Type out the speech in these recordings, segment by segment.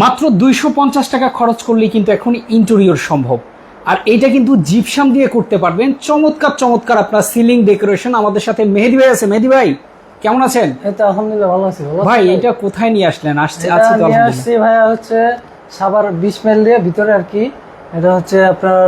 মাত্র দুইশো পঞ্চাশ টাকা খরচ করলেই কিন্তু এখন ইন্টেরিয়র সম্ভব। আর এটা কিন্তু জিপসাম দিয়ে করতে পারবেন। চমৎকার চমৎকার আপনার সিলিং ডেকোরেশন আমাদের সাথে মেহেদি ভাই আছে। মেহেদি ভাই কেমন আছেন? তো আলহামদুলিল্লাহ ভালো আছি। ভাই এটা কোথায় নিয়ে আসলেন? আসছে এটা। আসছি ভাইয়া হচ্ছে সাবার বিশ মাইল দিয়ে ভিতরে আর কি। এটা হচ্ছে আপনার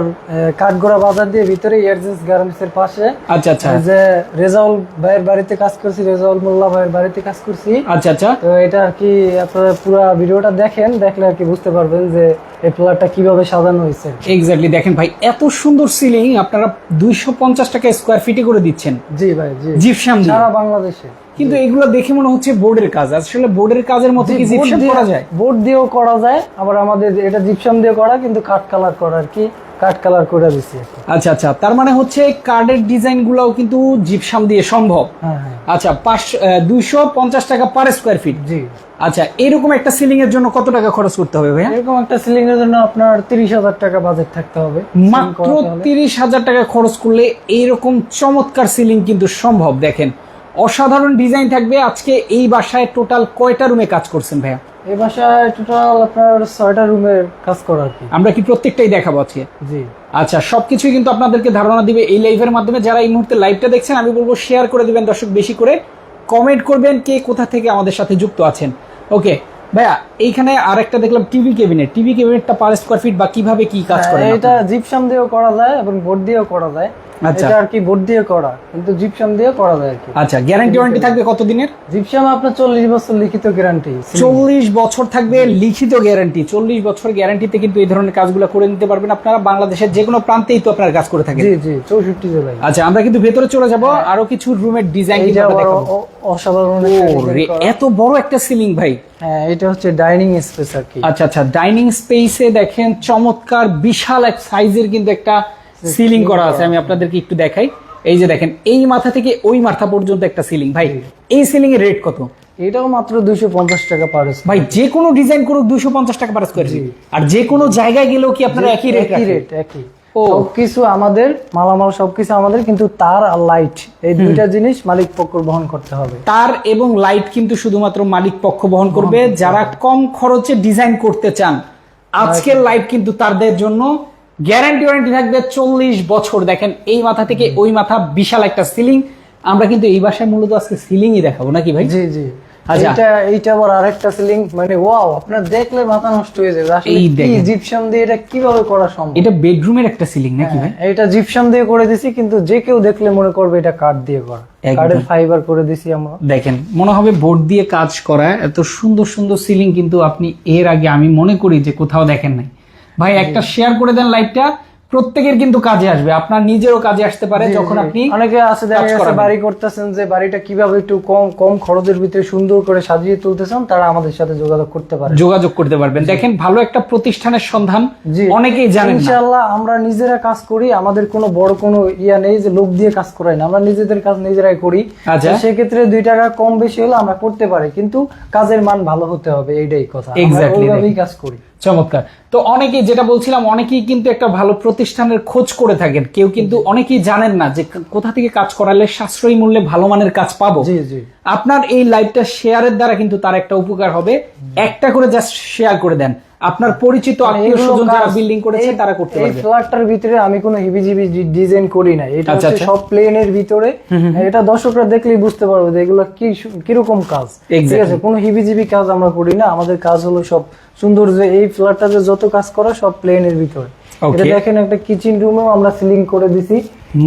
কাঠগোড়া বাজার দিয়ে ভিতরে ইয়ারজেন্স গার্মেন্টস এর পাশে। আচ্ছা আচ্ছা। যে রেজাউল ভাইয়ের বাড়িতে কাজ করছি রেজাউল মোল্লা ভাইয়ের বাড়িতে কাজ করছি। আচ্ছা আচ্ছা। তো এটা আর কি আপনারা পুরো ভিডিওটা দেখেন দেখলে আর কি বুঝতে পারবেন যে এই প্লাটটা কীভাবে সাজানো হয়েছে। এক্স্যাক্টলি দেখেন ভাই এত সুন্দর সিলিং আপনারা দুইশো পঞ্চাশ টাকা স্কোয়ার ফিটে করে দিচ্ছেন। জি ভাই জি। জিপসাম সারা বাংলাদেশে। কিন্তু এগুলো দেখে মনে হচ্ছে বোর্ডের কাজ। আসলে বোর্ডের কাজের মতো কি জিপসাম করা যায়? বোর্ড দিয়েও করা যায় আবার আমাদের এটা জিপসাম দিয়ে করা কিন্তু কাঠ কালার করা আর কি কাঠ কালার করে দিছি আচ্ছা আচ্ছা তার মানে হচ্ছে কার্ডের ডিজাইন গুলাও কিন্তু জিপসাম দিয়ে সম্ভব। হ্যাঁ হ্যাঁ। আচ্ছা পাঁচ দুইশো পঞ্চাশ টাকা পার স্কোয়ার ফিট জি। আচ্ছা এরকম একটা সিলিং এর জন্য কত টাকা খরচ করতে হবে ভাইয়া? এরকম একটা সিলিং এর জন্য আপনার তিরিশ হাজার টাকা বাজেট থাকতে হবে। মাত্র তিরিশ হাজার টাকা খরচ করলে এইরকম চমৎকার সিলিং কিন্তু সম্ভব দেখেন। অসাধারণ ডিজাইন থাকবে। আজকে এই বাসায় টোটাল কয়টা রুমে কাজ করছেন ভাইয়া? এই বাসায় টোটাল আপনার ছয়টা রুমে কাজ করা আর কি। আমরা কি প্রত্যেকটাই দেখাবো আজকে? জি। আচ্ছা সবকিছুই কিন্তু আপনাদেরকে ধারণা দিবে এই লাইভের মাধ্যমে। যারা এই মুহূর্তে লাইভটা দেখছেন আমি বলব শেয়ার করে দিবেন দর্শক বেশি করে। কমেন্ট করবেন কে কোথা থেকে আমাদের সাথে যুক্ত আছেন। ওকে ভাইয়া এইখানে আরেকটা দেখলাম টিভি কেবিনেট টিভি কেবিনেটটা পার স্কোয়ার ফিট বা কীভাবে কি কাজ করে হ্যাঁ, এটা জিপসাম দিয়েও করা যায় এবং বোর্ড দিয়েও করা যায়। আচ্ছা। এটা আর কি বোর্ড দিয়ে করা কিন্তু জিপসাম দিয়েও করা যায় কি। আচ্ছা গ্যারান্টি ওয়ারেন্টি থাকবে কতদিনের? জিপসাম আপনার চল্লিশ বছর লিখিত গ্যারান্টি চল্লিশ বছর থাকবে লিখিত গ্যারান্টি চল্লিশ বছর গ্যারান্টিতে কিন্তু এই ধরনের কাজগুলো করে নিতে পারবেন আপনারা। বাংলাদেশের যে কোনো প্রান্তেই তো আপনার কাজ করে থাকেন। জি জি চৌষট্টি জেলায়। আচ্ছা আমরা কিন্তু ভেতরে চলে যাব। আরও কিছু রুমের ডিজাইন অ- অসাধারণ করা। এত বড় একটা সিলিং ভাই। হ্যাঁ এটা হচ্ছে ডাইনিং স্পেস আর কি। আচ্ছা আচ্ছা ডাইনিং স্পেসে দেখেন চমৎকার বিশাল এক সাইজের কিন্তু একটা সিলিং করা আছে। আমি আপনাদেরকে একটু দেখাই। এই যে দেখেন এই মাথা থেকে ওই মাথা পর্যন্ত একটা সিলিং। ভাই এই সিলিং এর রেট কত? এটাও মাত্র দুইশো পঞ্চাশ টাকা পার। ভাই যে কোনো ডিজাইন করুক দুশো পঞ্চাশ টাকা পার স্কোয়ার আর যে কোনো জায়গায় গেলেও কি আপনারা একই রেট একই রেট একই। সবকিছু আমাদের মালামাল সবকিছু আমাদের কিন্তু তার আর লাইট এই দুইটা জিনিস মালিক পক্ষ বহন করতে হবে। তার এবং লাইট কিন্তু শুধুমাত্র মালিক পক্ষ বহন করবে। যারা কম খরচে ডিজাইন করতে চান আজকের লাইট কিন্তু তাদের জন্য গ্যারান্টি ওয়ারেন্টি থাকবে চল্লিশ বছর। দেখেন এই মাথা থেকে ওই মাথা বিশাল একটা সিলিং আমরা কিন্তু এই বাসায় মূলত আজকে সিলিংই দেখাবো। নাকি ভাই? জি জি। আচ্ছা। এইটা এইটা আবার আরেকটা সিলিং মানে ওয়াও আপনার দেখলে মাথা নষ্ট হয়ে যাবে। আসলে কি জিপসাম দিয়ে এটা কীভাবে করা সম্ভব? এটা বেডরুমের একটা সিলিং নাকি ভাই? এটা জিপসাম দিয়ে করে দিছি কিন্তু যে কেউ দেখলে মনে করবে এটা কাঠ দিয়ে করা। কাঠের ফাইবার করে দিছি আমরা। দেখেন মনে হবে বোর্ড দিয়ে কাজ করা এত সুন্দর সুন্দর সিলিং কিন্তু আপনি এর আগে আমি মনে করি যে কোথাও দেখেন নাই। ভাই একটা শেয়ার করে দেন লাইটটা প্রত্যেকের কিন্তু কাজে আসবে আপনার নিজেরও কাজে আসতে পারে যখন আপনি অনেকে আছে দেখা গেছে বাড়ি করতেছেন যে বাড়িটা কীভাবে একটু কম কম খরচের ভিতরে সুন্দর করে সাজিয়ে তুলতেছেন তারা আমাদের সাথে যোগাযোগ করতে পারে। যোগাযোগ করতে পারবেন। দেখেন ভালো একটা প্রতিষ্ঠানের সন্ধান অনেকেই জানেন ইনশাআল্লাহ আমরা নিজেরা কাজ করি আমাদের কোনো বড় কোনো ইয়া নেই যে লোক দিয়ে কাজ করাই না। আমরা নিজেদের কাজ নিজেরাই করি। আচ্ছা। সেক্ষেত্রে দুই টাকা কম বেশি হলে আমরা করতে পারি কিন্তু কাজের মান ভালো হতে হবে এইটাই কথা। Exactly, কাজ করি। চমৎকার। তো অনেকেই যেটা বলছিলাম অনেকেই কিন্তু একটা ভালো প্রতিষ্ঠানের খোঁজ করে থাকেন। কেউ কিন্তু অনেকেই জানেন না যে কোথা থেকে কাজ করালে সাশ্রয়ী মূল্যে ভালো মানের কাজ পাবো। আপনার এই লাইভটা শেয়ারের দ্বারা কিন্তু তার একটা উপকার হবে। একটা করে জাস্ট শেয়ার করে দেন। আপনার পরিচিত আত্মীয় স্বজন যারা বিল্ডিং করেছে তারা করতে পারবে। এই ফ্ল্যাটটার ভিতরে আমি কোনো হিবিজিবি ডিজাইন করি না। এটা আচ্ছা, হচ্ছে আচ্ছা। সব প্লেনের ভিতরে। এটা দর্শকরা দেখলেই বুঝতে পারবে যে এগুলো কি সু- কীরকম কাজ। ঠিক আছে কোনো হিবিজিবি কাজ আমরা করি না। আমাদের কাজ হলো সব সুন্দর যে এই ফ্ল্যাটটাতে যত কাজ করা সব প্লেনের ভিতরে. এটা দেখেন একটা কিচেন রুমেও আমরা সিলিং করে দিছি।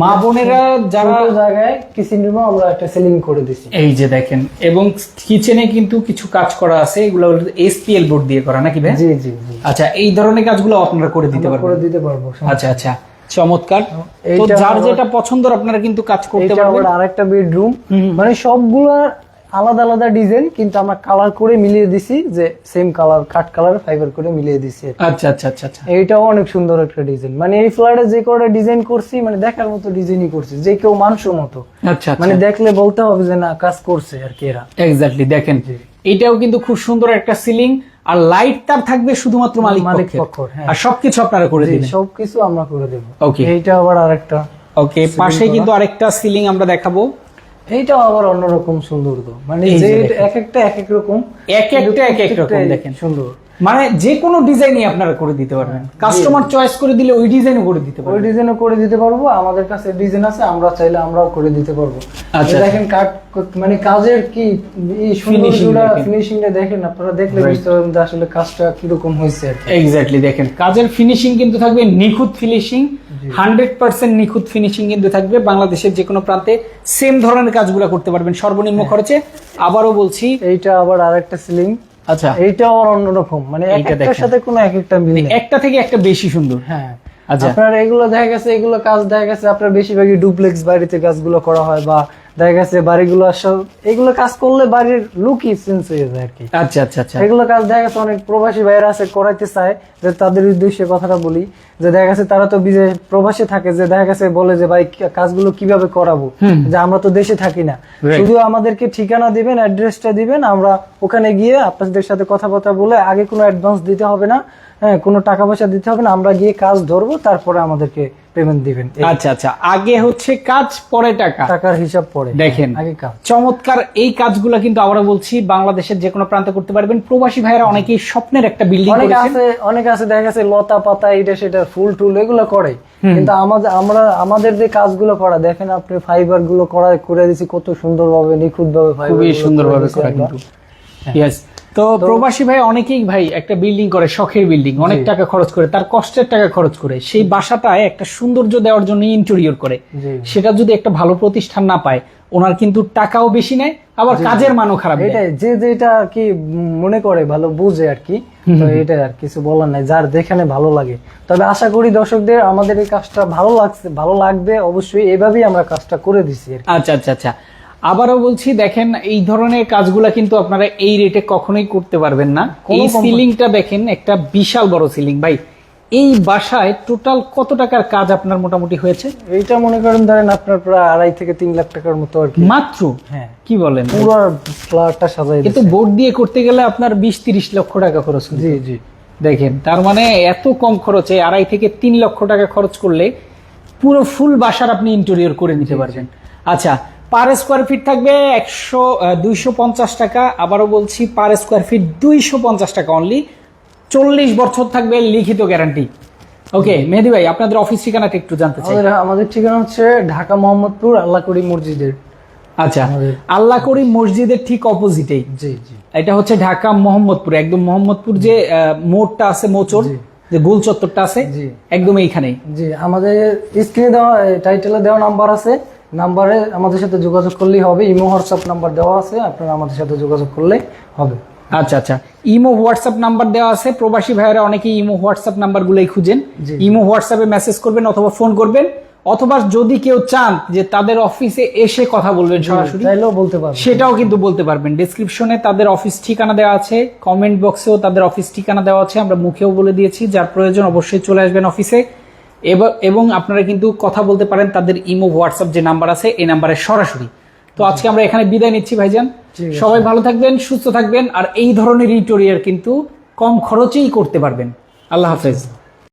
মা বোনেরা যারা জায়গায় কিচেন রুমেও আমরা একটা সিলিং করে দিছি। এই যে দেখেন এবং কিচেনে কিন্তু কিছু কাজ করা আছে এগুলো এসপিএল বোর্ড দিয়ে করা নাকি ভাই? জি জি আচ্ছা এই ধরনের কাজগুলো আপনারা করে দিতে পারবেন। করে দিতে পারব আচ্ছা আচ্ছা চমৎকার। তো যার যেটা পছন্দ আপনারা কিন্তু কাজ করতে পারবেন। আরেকটা বেডরুম মানে সবগুলার আলাদা আলাদা ডিজাইন কিন্তু আমরা কালার করে মিলিয়ে দিছি যে same colour cut colour fibre করে মিলিয়ে দিছি আচ্ছা আচ্ছা আচ্ছা আচ্ছা। এইটাও অনেক সুন্দর একটা ডিজাইন মানে এই ফ্ল্যাটে যে কটা ডিজাইন করছি মানে দেখার মতো ডিজাইনই করছি যে কেউ মানুষের মতো। আচ্ছা মানে দেখলে বলতে হবে যে না কাজ করছে আর কি এরা। এক্স্যাক্টলি দেখেন এটাও কিন্তু খুব সুন্দর একটা সিলিং আর লাইট তার থাকবে শুধুমাত্র মালিক মালিক পক্ষের। পক্ষর, হ্যাঁ। আর সবকিছু আপনারা করে দিবেন। সবকিছু আমরা করে দেবো। ওকে এইটা আবার আরেকটা ওকে পাশে কিন্তু আরেকটা সিলিং আমরা দেখাবো। এইটাও আবার অন্যরকম সুন্দর তো। মানে। এক একটা এক এক রকম। এক একটা এক এক রকম দেখেন। সুন্দর। মানে যে কোনো ডিজাইনই আপনারা করে দিতে পারবেন। কাস্টমার চয়েস করে দিলে ওই ডিজাইনও করে দিতে ওই ডিজাইনও করে দিতে পারব। আমাদের কাছে ডিজাইন আছে আমরা চাইলে আমরাও করে দিতে পারব। আচ্ছা। এই দেখেন কাট মানে কাজের কি এই দেখেন। ফিনিশিংটা দেখেন আপনারা দেখলে বুঝতে পারবেন যে আসলে কাজটা কীরকম হয়েছে এক্স্যাক্টলি দেখেন। কাজের ফিনিশিং কিন্তু থাকবে নিখুঁত ফিনিশিং হান্ড্রেড পার্সেন্ট নিখুঁত ফিনিশিং কিন্তু থাকবে। বাংলাদেশের যে কোনো প্রান্তে সেম ধরনের কাজগুলো করতে পারবেন। সর্বনিম্ন হ্যাঁ। খরচে আবারও বলছি। এইটা আবার আরেকটা সিলিং আচ্ছা। এইটা আবার অন্যরকম। মানে একটার সাথে কোনো এক একটা মিল নেই। একটা থেকে একটা বেশি সুন্দর। হ্যাঁ। আচ্ছা। আপনার এগুলো দেখা গেছে এগুলো কাজ দেখা গেছে আপনার বেশিরভাগই ডুপ্লেক্স বাড়িতে কাজগুলো করা হয় বা দেখা গেছে বাড়িগুলো সব এগুলো কাজ করলে বাড়ির লুকই চেঞ্জ হয়ে যায় আর কি। আচ্ছা আচ্ছা আচ্ছা। এগুলো কাজ দেখা গেছে অনেক প্রবাসী ভাইয়েরা আছে করাইতে চায় যে তাদের উদ্দেশ্যে কথাটা বলি যে দেখা গেছে তারা তো বিদেশ প্রবাসে থাকে যে দেখা গেছে বলে যে ভাই কাজগুলো কীভাবে করাবো? যে আমরা তো দেশে থাকি না। শুধু আমাদেরকে ঠিকানা দিবেন অ্যাড্রেসটা দিবেন আমরা ওখানে গিয়ে আপনাদের সাথে কথাবার্তা বলে আগে কোনো অ্যাডভান্স দিতে হবে না হ্যাঁ কোনো টাকা পয়সা দিতে হবে না আমরা গিয়ে কাজ ধরবো তারপরে আমাদেরকে পেমেন্ট দিবেন। আচ্ছা আচ্ছা। আগে হচ্ছে কাজ পরে টাকা। টাকার হিসাব পরে। দেখেন আগে কাজ। চমৎকার এই কাজগুলো কিন্তু আবার বলছি বাংলাদেশের যে কোনো প্রান্তে করতে পারবেন। প্রবাসী অনেকেই স্বপ্নের একটা বিল্ডিং অনেক আছে অনেক আছে দেখা গেছে লতা পাতা এটা সেটা ফুল টুল এগুলো করে। কিন্তু আমাদের আমরা আমাদের যে কাজগুলো করা দেখেন আপনি ফাইবারগুলো করা করে দিছি কত সুন্দরভাবে নিখুঁত ভাবে খুবই সুন্দরভাবে করা কিন্তু। ইয়েস তো প্রবাসী ভাই অনেকেই ভাই একটা বিল্ডিং করে শখের বিল্ডিং অনেক টাকা খরচ করে তার কষ্টের টাকা খরচ করে সেই বাসাটায় একটা সৌন্দর্য দেওয়ার জন্য ইন্টেরিয়র করে। সেটা যদি একটা ভালো প্রতিষ্ঠান না পায় ওনার কিন্তু টাকাও বেশি নেয় আবার কাজের মানও খারাপ এটাই যে যেটা আর কি মনে করে ভালো বুঝে আর কি তো এটা আর কিছু বলার নাই যার যেখানে ভালো লাগে। তবে আশা করি দর্শকদের আমাদের এই কাজটা ভালো লাগছে ভালো লাগবে অবশ্যই এভাবেই আমরা কাজটা করে দিছি আচ্ছা আচ্ছা আচ্ছা। আবারও বলছি দেখেন এই ধরনের কাজগুলা কিন্তু আপনারা এই রেটে কখনোই করতে পারবেন না। এই সিলিংটা দেখেন একটা বিশাল বড় সিলিং ভাই এই বাসায় টোটাল কত টাকার কাজ আপনার মোটামুটি হয়েছে? এইটা মনে করেন ধরেন আপনার প্রায় আড়াই থেকে তিন লাখ টাকার মতো আর কি। মাত্র? হ্যাঁ। কি বলেন? পুরো ফ্ল্যাটটা সাজাই কিন্তু বোর্ড দিয়ে করতে গেলে আপনার বিশ তিরিশ লক্ষ টাকা খরচ হবে। জি জি। দেখেন তার মানে এত কম খরচে আড়াই থেকে তিন লক্ষ টাকা খরচ করলে পুরো ফুল বাসার আপনি ইন্টেরিয়র করে নিতে পারবেন। আচ্ছা পার স্কোয়ার ফিট থাকবে একশো দুইশো পঞ্চাশ টাকা। আবারও বলছি পার স্কোয়ার ফিট দুইশো পঞ্চাশ টাকা অনলি চল্লিশ বছর থাকবে লিখিত গ্যারান্টি ওকে মেহেদি ভাই আপনাদের অফিস ঠিকানাটা একটু জানতে চাই। আমাদের ঠিকানা হচ্ছে ঢাকা মোহাম্মদপুর আল্লাহকুড়ি মসজিদের। আচ্ছা আল্লাহ করি মসজিদের ঠিক অপোজিটেই জি জি। এটা হচ্ছে ঢাকা মোহাম্মদপুর একদম মোহাম্মদপুর যে মোড়টা আছে মোচর যে গোল চত্বরটা আছে। একদম এইখানেই। জি আমাদের স্ক্রিনে দেওয়া টাইটেলে দেওয়া নাম্বার আছে। নাম্বারে আমাদের সাথে যোগাযোগ করলেই হবে। ইমো হোয়াটসঅ্যাপ নাম্বার দেওয়া আছে আপনারা আমাদের সাথে যোগাযোগ করলে হবে। আচ্ছা আচ্ছা। ইমো হোয়াটসঅ্যাপ নাম্বার দেওয়া আছে। প্রবাসী ভাইয়েরা অনেকেই ইমো হোয়াটসঅ্যাপ নাম্বার গুলোই খুঁজেন ইমো হোয়াটসঅ্যাপে মেসেজ করবেন অথবা ফোন করবেন। অথবা যদি কেউ চান যে তাদের অফিসে এসে কথা বলবেন সরাসরি চাইলেও বলতে পারবেন। সেটাও কিন্তু বলতে পারবেন। ডিসক্রিপশনে তাদের অফিস ঠিকানা দেওয়া আছে। কমেন্ট বক্সেও তাদের অফিস ঠিকানা দেওয়া আছে। আমরা মুখেও বলে দিয়েছি যার প্রয়োজন অবশ্যই চলে আসবেন অফিসে। এবং আপনারা কিন্তু কথা বলতে পারেন তাদের ইমো হোয়াটসঅ্যাপ যে নাম্বার আছে এই নাম্বারে সরাসরি। তো আজকে আমরা এখানে বিদায় নিচ্ছি ভাইজান। সবাই ভালো থাকবেন সুস্থ থাকবেন আর এই ধরনের ইউটোরিয়াল কিন্তু কম খরচেই করতে পারবেন। আল্লাহ হাফেজ।